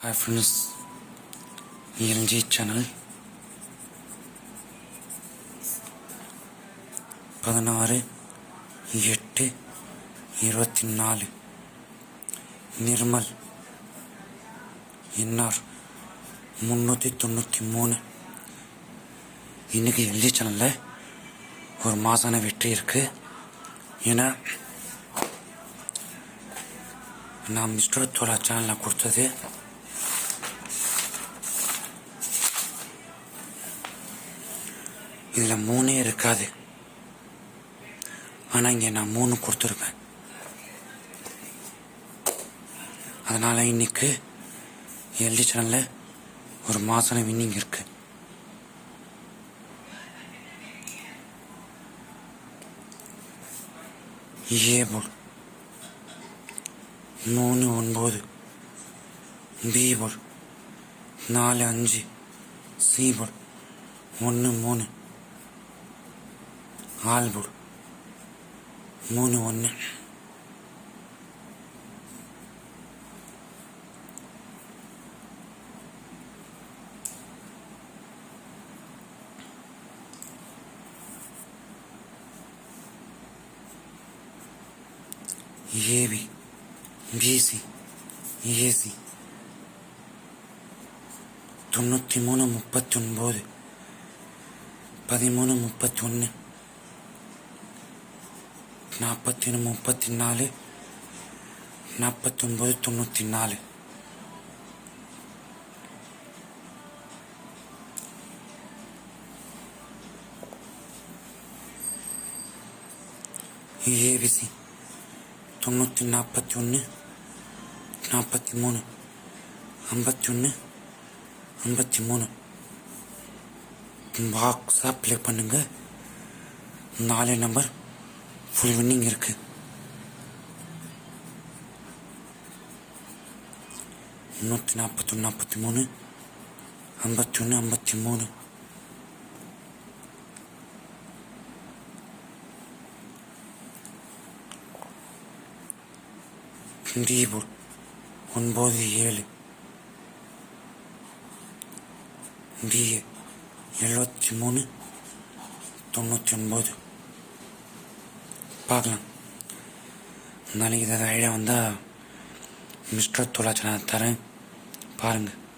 Hi friends LG channel பதினாறு எட்டு இருபத்தி நாலு நிர்மல். என்ஆர். முந்நூற்றி தொண்ணூற்றி மூணு. இன்றைக்கி எல்ஜி சேனலில் ஒரு மாசான வெற்றி இருக்குது ஏன்னா நான் மிஸ்டர் தோலா சேனலில் கொடுத்தது இதில் மூணே இருக்காது. ஆனால் இங்கே நான் மூணு கொடுத்துருப்பேன். அதனால் இன்னைக்கு எல்டி சேனலில் ஒரு மாசன வின்னிங் இருக்கு. ஏ போல் மூணு ஒன்பது. பி போல் நாலு அஞ்சு. சி போல் ஒன்று மூணு. ஆல் போல் மூணு ஒன்று ஏபி பிசி ஏசி. தொண்ணூற்றி மூணு முப்பத்தொன்பது. பதிமூணு முப்பத்தொன்று நாற்பத்தி ஒன்று முப்பத்தி நாலு நாற்பத்தொம்பது தொண்ணூற்றி நாலு ஏபிசி தொண்ணூற்றி நாற்பத்தி ஒன்று நாற்பத்தி மூணு ஐம்பத்தி ஒன்று ஐம்பத்தி மூணு பாக்ஸாக ப்ளே பண்ணுங்க. நாலு நம்பர். ஃபுல் வின்னிங் இருக்கு. நூற்றி நாற்பத்தொன்று நாற்பத்தி மூணு ஐம்பத்தி ஒன்று ஐம்பத்தி மூணு தீபூர் ஒன்பது ஏழு. டி எழுபத்தி மூணு தொண்ணூற்றி ஒன்பது பார்க்கலாம். நாளைக்கு ஏதாவது ஐடியா வந்தால் மிஸ்டர் தொலாச்சனா தரேன். பாருங்கள்